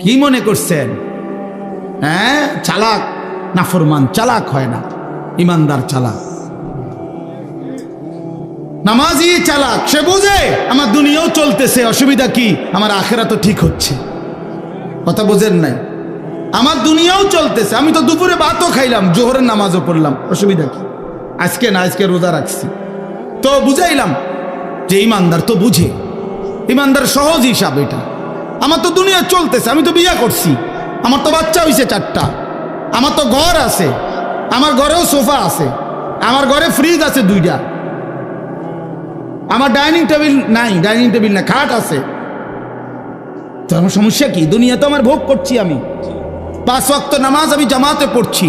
কি মনে করছেন? হ্যাঁ? চালাক? নাফরমান চালাক হয় না। ইমানদার চালাক। নামাজি চালাক, সে বুঝে আমার দুনিয়াও চলতেছে, অসুবিধা কি? আমার আখেরা তো ঠিক হচ্ছে। কথা বোঝেন নাই? আমার দুনিয়াও চলতেছে, আমি তো দুপুরে ভাতও খাইলাম, জোহরের নামাজও পড়লাম, অসুবিধা কি? আজকে না, আজকে রোজা রাখছি। তো বুঝাইলাম যে ইমানদার তো বুঝে। ইমানদার সহজ হিসাব এটা। আমার তো দুনিয়া চলতেছে, আমি তো বিয়ে করছি। আমার তো বাচ্চা হয়েছে চারটা। আমার তো ঘর আছে, আমার ঘরেও সোফা আছে, আমার ঘরে ফ্রিজ আছে দুইটা। আমার ডাইনিং টেবিল নাই, ডাইনিং টেবিল না, খাট আছে। তো আমার সমস্যা কি? দুনিয়া তো আমার ভোগ করছি আমি। পাঁচ ওয়াক্ত নামাজ আমি জামাতে পড়ছি।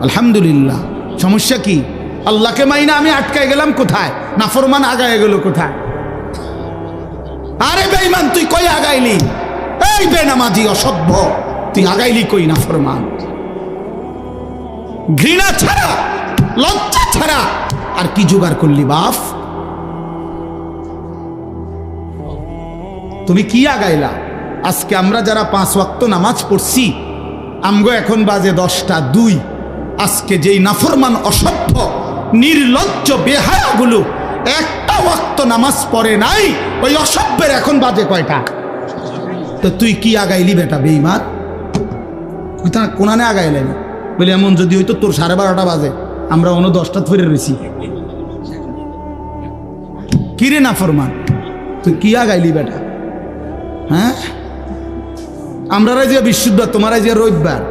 আলহামদুলিল্লাহ। সমস্যা কি? আল্লাহকে মাইনা আমি আটকায় গেলাম কোথায়? নাফরমান আগায় গেল কোথায়? আরে বেঈমান, তুই কই আগাইলি? এই বেনামাজি অসভ্য তুই আগাইলি কই নাফরমান ঘৃণা ছাড়া, লজ্জা ছাড়া আর কি জোগাড় করলি বাপ তুমি কি আগাইলা? আজকে আমরা যারা পাঁচ ওয়াক্ত নামাজ পড়ছি, আমগো এখন বাজে দশটা দুই। আজকে যেই নাফরমান অসভ্য, নির্লজ্জ, বেহায়াগুলো একটা ওয়াক্ত নামাজ পড়ে নাই, ওই অসভ্যের এখন বাজে কয়টা? তো তুই কি আগাইলি বেটা বেইমার তুই তা কোনানে আগাইলেন বলে, এমন যদি হইতো তোর সাড়ে বারোটা বাজে, আমরা অন্য দশটা ধরে রয়েছি। কিরে না ফরমান তুই কি আগাইলি বেটা? হ্যাঁ? আমরা যে বিশুদ্ধ, তোমার যে রবিবার।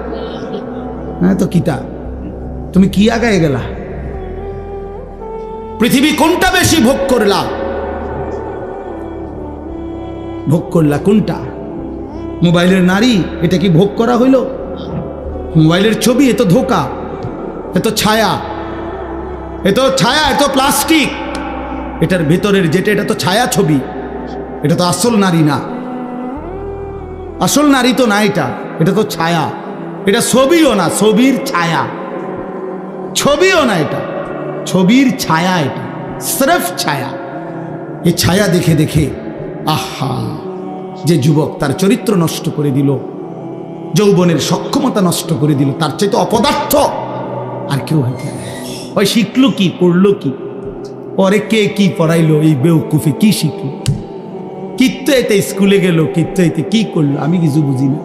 হ্যাঁ তো কিতা তুমি কি আগায় গেলা? পৃথিবী কোনটা বেশি ভোগ করলা? ভোগ করলা কোনটা? মোবাইলের নারী, এটা কি ভোগ করা হইল? মোবাইলের ছবি এত ধোকা এত ছায়া এত ছায়া এত প্লাস্টিক। এটার ভেতরের যেটা, এটা তো ছায়া ছবি, এটা তো আসল নারী না। আসল নারী তো না এটা এটা তো ছায়া। এটা ছবিও না, ছবির ছায়া। ছবিও না এটা। ছবির ছায়া এটা, স্রেফ ছায়া। এই ছায়া দেখে দেখে, আহা, যে যুবক তার চরিত্র নষ্ট করে দিল, যৌবনের সক্ষমতা নষ্ট করে দিল, তার চাইতে অপদার্থ আর কেউ না। ওই শিখলো কি, পড়ল কি? পরে কে কি পড়াইলো, এই বেউকুফে কি শিখলো? কিত্ত এতে স্কুলে গেল কিত্ত এতে কি করল, আমি কিছু বুঝি না।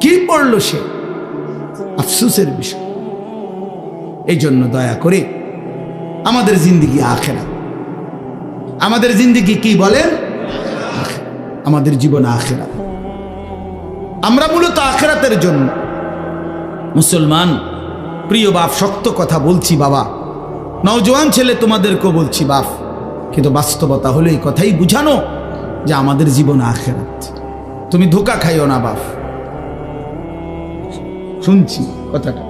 কি পড়ল সে? আফসুসের বিষয়। এই জন্য দয়া করে আমাদের জিন্দিগি আখেরা। আমাদের জিন্দিগি কি বলেন। আমাদের জীবন আখেরা। আমরা মূলত আখেরাতের জন্য। মুসলমান, প্রিয় বাপ, শক্ত কথা বলছি বাবা। নওজোয়ান ছেলে, তোমাদেরকেও বলছি বাপ। কিন্তু বাস্তবতা হলো এই কথাই বুঝানো যে আমাদের জীবন আখেরাত। তুমি ধোকা খাইও না বাপ। শুনছি কথাটা।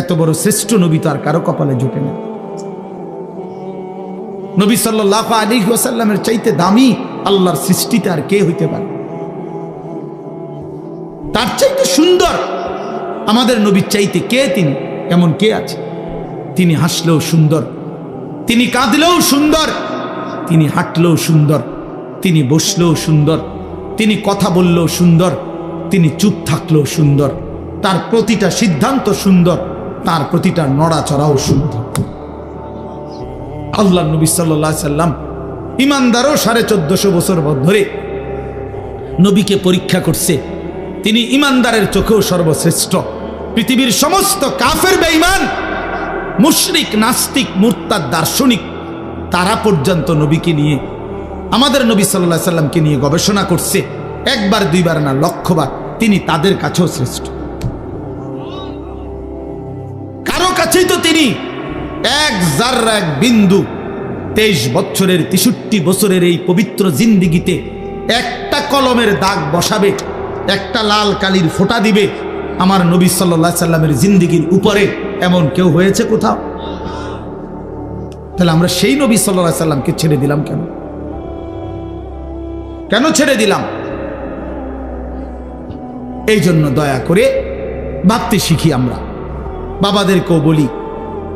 এত বড় শ্রেষ্ঠ নবী তো আর কারও কপালে জুটে না। নবী সাল্লাহ আলী ওসাল্লামের চাইতে দামি আল্লাহর সৃষ্টিতে আর কে হইতে পারে? তার চাইতে সুন্দর আমাদের নবীর চাইতে কে তিনি? এমন কে আছে? তিনি হাসলেও সুন্দর, তিনি কাঁদলেও সুন্দর, তিনি হাঁটলেও সুন্দর, তিনি বসলেও সুন্দর, তিনি কথা বললেও সুন্দর, তিনি চুপ থাকলেও সুন্দর, তার প্রতিটা সিদ্ধান্ত সুন্দর। তার প্রতিটা নড়াচড়াও সুন্দর আল্লাহ নবী সাল্লাহ সাল্লাম ইমানদারও সাড়ে চোদ্দশো বছর ধরে নবীকে পরীক্ষা করছে। তিনি ইমানদারের চোখেও সর্বশ্রেষ্ঠ। পৃথিবীর সমস্ত কাফের বেঈমান, মুশরিক, নাস্তিক, মুরতাদ, দার্শনিক, তারা পর্যন্ত নবীকে নিয়ে, আমাদের নবী সাল্লাহ সাল্লামকে নিয়ে গবেষণা করছে। একবার, দুইবার না, লক্ষবার। তিনি তাদের কাছেও শ্রেষ্ঠ। কাছেই এক জাররা এক বিন্দু তেইশ বছরের তেষট্টি বছরের এই পবিত্র জিন্দিগিতে একটা কলমের দাগ বসাবে, একটা লাল কালির ফোঁটা দিবে আমার নবী সাল্লাহ সাল্লামের জিন্দিগির উপরে। এমন কেউ হয়েছে কোথাও? তাহলে আমরা সেই নবী সাল্লাহ সাল্লামকে ছেড়ে দিলাম কেন? কেন ছেড়ে দিলাম? এই জন্য দয়া করে ভাবতে শিখি আমরা। বাবাদেরকেও বলি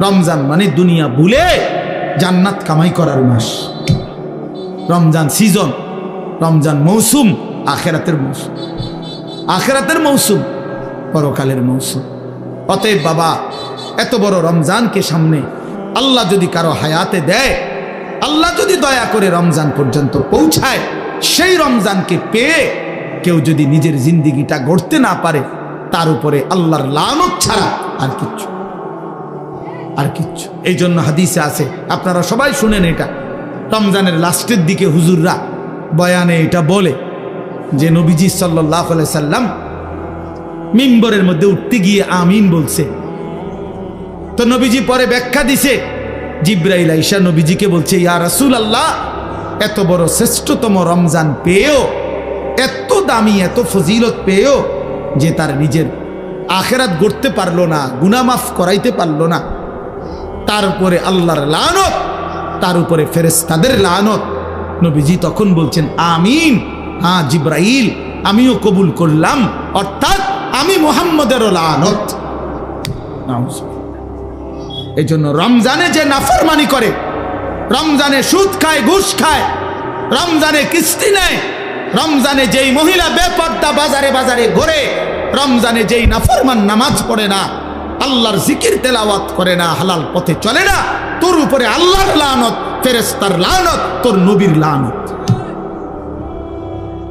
রমজান মানে দুনিয়া ভুলে জান্নাত কামাই করার মাস। রমজান সিজন রমজান মৌসুম, আখেরাতের মৌসুম। আখেরাতের মৌসুম, পরকালের মৌসুম। অতএব বাবা, এত বড় রমজানকে সামনে আল্লাহ যদি কারও হায়াতে দেয়, আল্লাহ যদি দয়া করে রমজান পর্যন্ত পৌঁছায়, সেই রমজানকে পেয়ে কেউ যদি নিজের জিন্দিগিটা গড়তে না পারে, তার উপরে আল্লাহর লানত ছাড়া আর কিচ্ছু। আর কিচ্ছু। এই জন্য হাদিসে আছে, আপনারা সবাই শুনেন এটা। রমজানের লাস্টের দিকে হুজুররা বয়ানে এটা বলে যে, নবীজি সাল্লাহ সাল্লাম মিম্বরের মধ্যে উঠতে গিয়ে আমিন বলছে। তো নবীজি পরে ব্যাখ্যা দিছে, জিব্রাইল আইসা নবীজিকে বলছে, ইয়া রাসুল আল্লাহ এত বড় শ্রেষ্ঠতম রমজান পেয়েও, এত দামি, এত ফজিলত পেয়েও যে তার নিজের আখেরাত গড়তে পারল না গুনামাফ করাইতে পারল না। তার উপরে আল্লাহর লানত, তার উপরে ফেরেস্তাদের লানত। নবীজি তখন বলছেন, আমিন হ্যাঁ জিব্রাইল, আমিও কবুল করলাম। অর্থাৎ আমি মোহাম্মদেরও লানত। এই জন্য রমজানে যে নাফরমানি করে, রমজানে সুদ খায়, ঘুষ খায়, রমজানে কিস্তি নেয়, রমজানে যেই মহিলা বেপর্দা বাজারে বাজারে ঘোরে, রমজানে যেই নাফরমান নামাজ পড়ে না আল্লাহর জিকির তেলাওয়াত করে না, হালাল পথে চলে না। তোর উপরে আল্লাহর লানত ফেরেস্তার লানত, তোর নবীর লানত।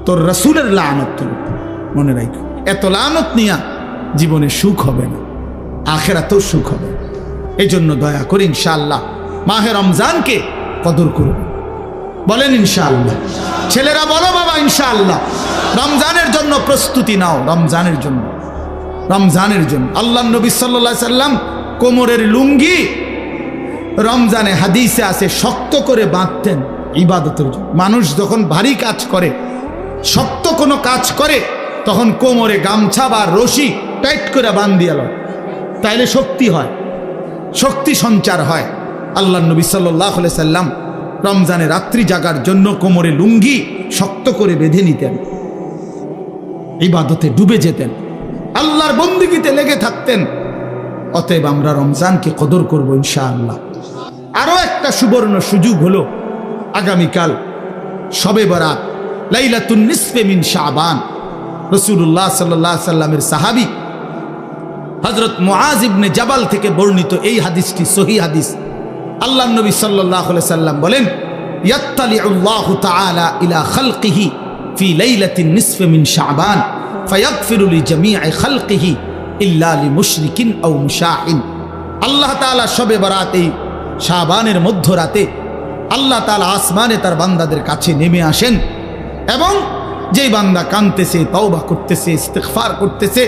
তোর রসুলের লানত তোর মনে রাখ, এত লানত নিয়া জীবনে সুখ হবে না, আখেরাতেও সুখ হবে। এই জন্য দয়া করে ইনশাআল্লাহ মাহে রমজানকে কদর করুন। বলেন ইনশাআল্লাহ। ছেলেরা বলো বাবা, ইনশাআল্লাহ। রমজানের জন্য প্রস্তুতি নাও, রমজানের জন্য। রমজানের জন্য। আল্লাহ নবী সাল্লা সাল্লাম কোমরের লুঙ্গি রমজানে হাদিসে আছে, শক্ত করে বাঁধতেন ইবাদতের জন্য। মানুষ যখন ভারী কাজ করে, শক্ত কোনো কাজ করে, তখন কোমরে গামছা বা রশি টাইট করে বান্ধিয়াল তাইলে শক্তি হয়, শক্তি সঞ্চার হয়। আল্লাহ নবী সাল্লাহ সাল্লাম রমজানে রাত্রি জাগার জন্য কোমরে লুঙ্গি শক্ত করে বেঁধে নিতেন। ইবাদতে ডুবে যেতেন। আল্লাহর বন্দিগিতে লেগে থাকতেন। অতএব আমরা রমজানকে কদর করব ইনশাআল্লাহ। আরও একটা সুবর্ণ সুযোগ হলো আগামীকাল সবে বরাত, লাইলাতুন নিসফে মিন শাবান। রসুল্লাহ সাল্লাহ সাল্লামের সাহাবি হজরত মুআজ ইবনে জাবাল থেকে বর্ণিত এই হাদিসটি সহি হাদিস। আল্লাহ নবী সাল্লাহ সাল্লাম বলেন ইয়াত্তালি আল্লাহ তাআলা ইলা খালকিহি ফি লাইলাতিন নিসফে মিন শাবান ফায়াগফিরু লিজামিআ খালকিহি ইল্লা লিমুশরিকিন আও মুশাহিন। আল্লাহ তাআলা শবে বরাত, শাবানের মধ্যরাতে আল্লাহ তালা আসমানে তার বান্দাদের কাছে নেমে আসেন এবং যেই বান্দা কানতেছে তওবা করতেছে, ইস্তেগফার করতেছে,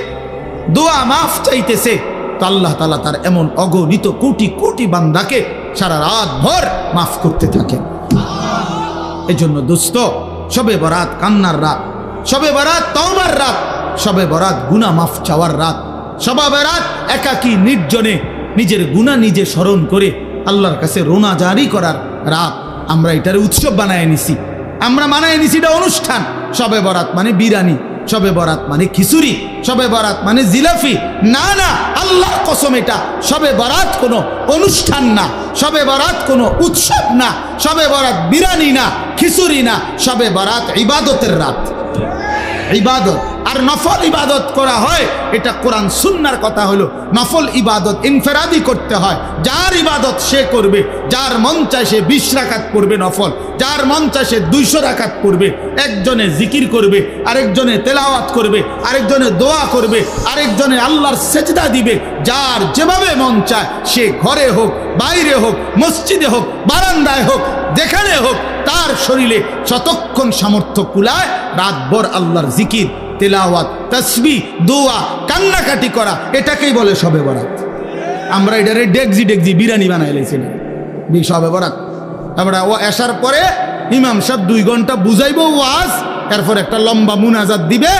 দোয়া মাফ চাইতেছে, তো আল্লাহ তালা তার এমন অগণিত কোটি কোটি বান্দাকে সারা রাত ভর মাফ করতে থাকেন। এই জন্য দুস্থ সবে বরাত কান্নার রাত। সবে বরাত, তওবার রাত। সবে বরাত গুনা মাফ চাওয়ার রাত। সবে বরাত, একাকী নির্জনে নিজের গুণা নিজে স্মরণ করে আল্লাহর কাছে রোনা জারি করার রাত। আমরা এটার উৎসব বানায় নিছি। আমরা মানায় নিছি এটা অনুষ্ঠান। সবে বরাত মানে বিরানি সবে বরাত মানে খিচুড়ি, সবে বরাত মানে জিলাফি। না না, আল্লাহর কসম এটা। সবে বরাত কোনো অনুষ্ঠান না। সবে বরাত কোনো উৎসব না। সবে বরাত বিরানি না, খিচুড়ি না। সবে বরাত ইবাদতের রাত। ইবাদত। আর নফল ইবাদত করা হয়, এটা কোরআন সুন্নার কথা হলো, নফল ইবাদত ইনফেরাদি করতে হয়। যার ইবাদত সে করবে, যার মন চায় সে বিশ রাকাত করবে নফল, যার মন চায় সে দুইশো রাখাত করবে একজনে জিকির করবে, আরেকজনে তেলাওয়াত করবে, আরেকজনে দোয়া করবে, আরেকজনে আল্লাহর সেজদা দিবে। যার যেভাবে মন চায়, সে ঘরে হোক, বাইরে হোক, মসজিদে হোক, বারান্দায় হোক, যেখানে হোক তার শরীরে শতক্ষণ সামর্থ্য কুলায়, রাতভর আল্লাহর জিকির, তেলাওয়াত, তসবি, দোয়া, কান্নাকাটি করা, এটাকেই বলে সবে বরাত। আমরা এটারে ডেকজি ডেকজি বিরিয়ানি বানাই লেছিলাম সবে বরাত। আমরা ও আসার পরে ইমাম সাহেব দুই ঘণ্টা বুঝাইব ওয়াজ, এরপর একটা লম্বা মুনাজাত দিবে,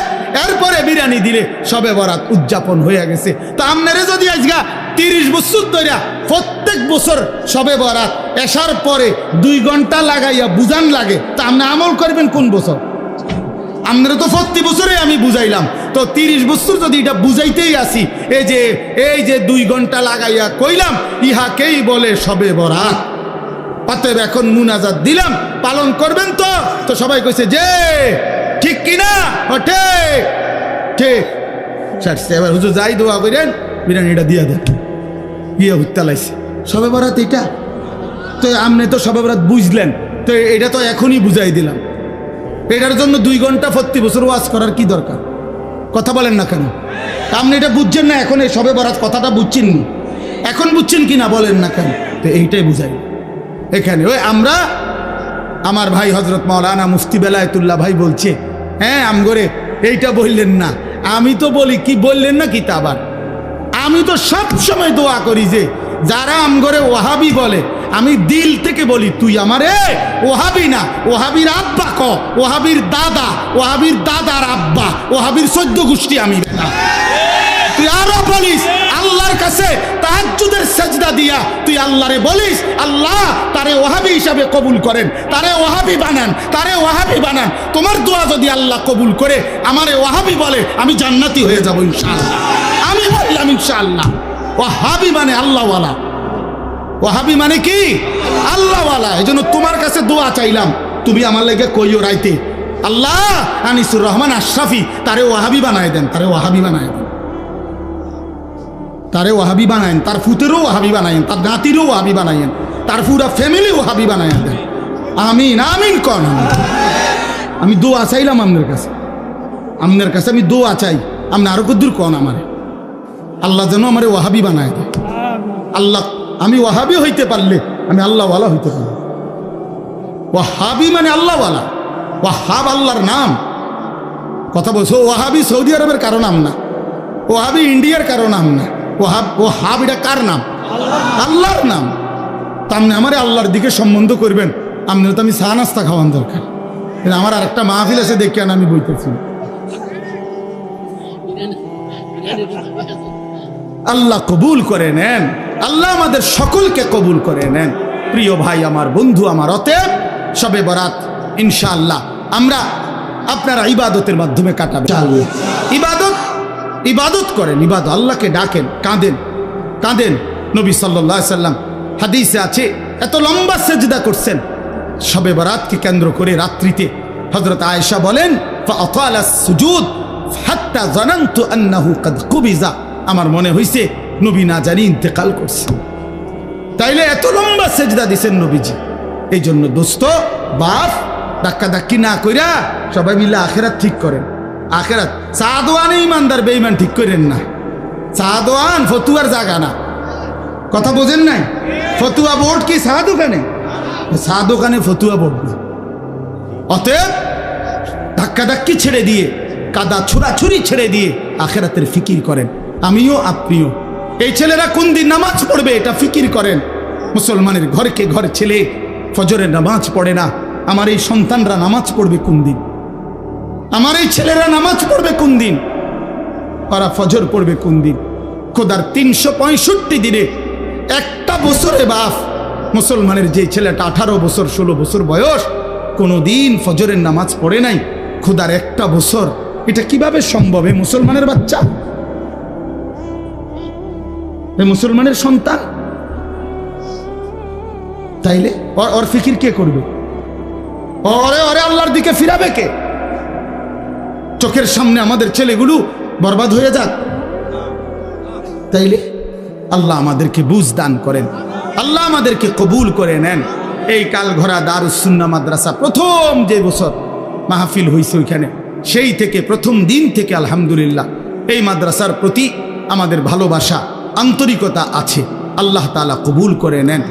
এরপরে বিরিয়ানি দিলে সবে বরাত উদযাপন হয়ে গেছে। তো আপনারে যদি আজকা তিরিশ বছর ধরে প্রত্যেক বছর সবে বরাত। এসার পরে দুই ঘণ্টা লাগাইয়া বুঝান লাগে। তা আপনি আমল করবেন কোন বছর? আপনারা তো প্রতি বছরে আমি বুঝাইলাম। তো তিরিশ বছর যদি এটা বুঝাইতেই আসি, এই যে এই যে দুই ঘণ্টা লাগাইয়া কইলাম, ইহাকেই বলে সবে বরাত। অতএব এখন মুনাজাত দিলাম, পালন করবেন তো। তো সবাই কইছে, যে, ঠিক কিনা? ঠিক ঠিক। স্যার, এবার হুজুর যাই দোয়া করেন, বিরিয়ানিটা দিয়ে দেন। গিয়ে হত্যা লাইছে। সবে বরাত এটা? তো আপনি তো সবে বরাত বুঝলেন। তো এটা তো এখনই বুঝাই দিলাম। এটার জন্য দুই ঘণ্টা প্রতি বছর ওয়াজ করার কি দরকার? কথা বলেন না কেন? আপনি এটা বুঝছেন না এখন এই সবে বরাত কথাটা বুঝছেন নি? এখন বুঝছেন কি না বলেন না কেন? তো এইটাই বুঝাই। এখানে ওই আমরা আমার ভাই হজরত মাওলানা মুফতি বেলায়তুল্লাহ ভাই বলছে হ্যাঁ আমগরে এইটা বললেন না। আমি তো বলি কি বললেন না কি তা আবার? আমি তো সব সময় দোয়া করি যে, যারা আমগরে ওহাবি বলে, আমি দিল থেকে বলি, তুই আমারে ওহাবি না ওহাবির আব্বা ক ওহাবির দাদা ওহাবির দাদার আব্বা ওহাবির সদ্য গোষ্ঠী আমি না। তুই আরও বলিস, আল্লাহর কাছে তাহাজ্জুদের সেজদা দিয়া তুই আল্লাহরে বলিস, আল্লাহ তারে ওহাবি হিসাবে কবুল করেন, তারে ওহাবি বানান, তারে ওহাবি বানান। তোমার দোয়া যদি আল্লাহ কবুল করে, আমারে ওহাবি বলে, আমি জান্নাতি হয়ে যাব ইনশাআল্লাহ। বললাম ইনশাআল্লাহ। ওহাবি মানে আল্লাহওয়ালা। ওহাবি মানে কি? আল্লাহওয়ালা। এই জন্য তোমার কাছে দোয়া চাইলাম। তুমি আমার লেগে কইও রাইতে। আল্লাহ আনিসুর রহমান আশরাফি, তারে ওহাবি বানায় দেন, তারে ওহাবি বানায় দেন। তারে ওহাবি বানায়েন, তার ফুতেরও ওহাবি বানায়েন, তার নাতিরও ওহাবি বানায়েন, তার পুরা ফ্যামিলি ওহাবি বানায়েন দেন। আমিন আমিন কন আমি। দোয়া চাইলাম আপনার কাছে। আপনার কাছে আমি দোয়া চাই। আপনি আরও কদ্দূর কন আমারে? আল্লাহ যেন আমারে ওয়াহাবি বানায় দেয়। আল্লাহ আমি ওহাবি হইতে পারলে আমি আল্লাহওয়ালা হইতে পারব। ওয়াহাবি মানে আল্লাহওয়ালা। ওয়াহাব আল্লাহর নাম। কথা বলছো ওয়াহাবি সৌদি আরবের কারও নাম না। ওহাবি ইন্ডিয়ার কারও নাম না। ওহাব ওহাব এটা কার নাম? আল্লাহর নাম। তা আপনি আমার আল্লাহর দিকে সম্বন্ধ করবেন। আপনার তো আমি চা নাস্তা খাওয়ান দরকার। আমার আরেকটা মাহফিল আছে দেখে আন আমি বইতেছি। আল্লাহ কবুল করে নেন। আল্লাহ আমাদের সকলকে কবুল করে নেন। প্রিয় ভাই, আমার বন্ধু, আমার অতে সবে বরাত, ইনশাআল্লাহ। আমরা আপনারা ইবাদতের মাধ্যমে কাটাবেন। ইবাদত ইবাদত করেন, ইবাদত। আল্লাহকে ডাকেন, কাঁদেন কাঁদেন। নবী সাল্লা সাল্লাম হাদিসে আছে, এত লম্বা সেজদা করছেন। সবে বরাতকে কেন্দ্র করে রাত্রিতে হজরত আয়েশা বলেন সুজুদ হাত্তা জনান্তু আন্নাহু কদ কুবিজা। আমার মনে হইছে, নবী না জানি ইন্তেকাল করছে। তাইলে এত লম্বা সেজদা দিছেন নবীজি। এই জন্য দোস্ত, বাপ ধাক্কা ধাক্কি না কইরা সবাই মিলে আখেরাত ঠিক করেন। আখেরাত চাঁদোয়ানে ইমানদার বেইমান ঠিক করেন না। চাঁদোয়ান ফতুয়ার জায়গা না। কথা বোঝেন নাই? ফতুয়া বোর্ড কি চা দোকানে চা দোকানে ফতুয়া পড়বে অতএব, ধাক্কাধাক্কি ছেড়ে দিয়ে, কাদা ছুরাছুরি ছেড়ে দিয়ে আখেরাতের ফিকির করেন। আমিও আপনিও এই ছেলেরা কোন দিন নামাজ পড়বে এটা ফিকির করেন। মুসলমানের ঘরকে ঘর ছেলে, ফজরের নামাজ পড়ে না। আমার এই সন্তানরা নামাজ পড়বে কোন দিন? আমার এই ছেলেরা নামাজ পড়বে কোন দিন? ওরা ফজর পড়বে কোন দিন? খোদার তিনশো পঁয়ষট্টি দিনে একটা বছরে বাফ মুসলমানের যে ছেলেটা আঠারো বছর, ষোলো বছর বয়স কোনো দিন ফজরের নামাজ পড়ে নাই। খোদার একটা বছর। এটা কীভাবে সম্ভব মুসলমানের বাচ্চা? মুসলমানের সন্তান? তাইলে ওর ফিকির কে করবে? ওরে ওরে আল্লাহর দিকে ফিরাবে কে? চোখের সামনে আমাদের ছেলেগুলো বরবাদ হয়ে যাক। তাইলে আল্লাহ আমাদেরকে বুঝ দান করেন। আল্লাহ আমাদেরকে কবুল করে নেন। এই কালঘরা দারুসুন্না মাদ্রাসা প্রথম যে বছর মাহফিল হয়েছে ওইখানে, সেই থেকে প্রথম দিন থেকে আলহামদুলিল্লাহ। এই মাদ্রাসার প্রতি আমাদের ভালোবাসা আন্তরিকতা আছে আল্লাহ তালা কবুল করে নেন।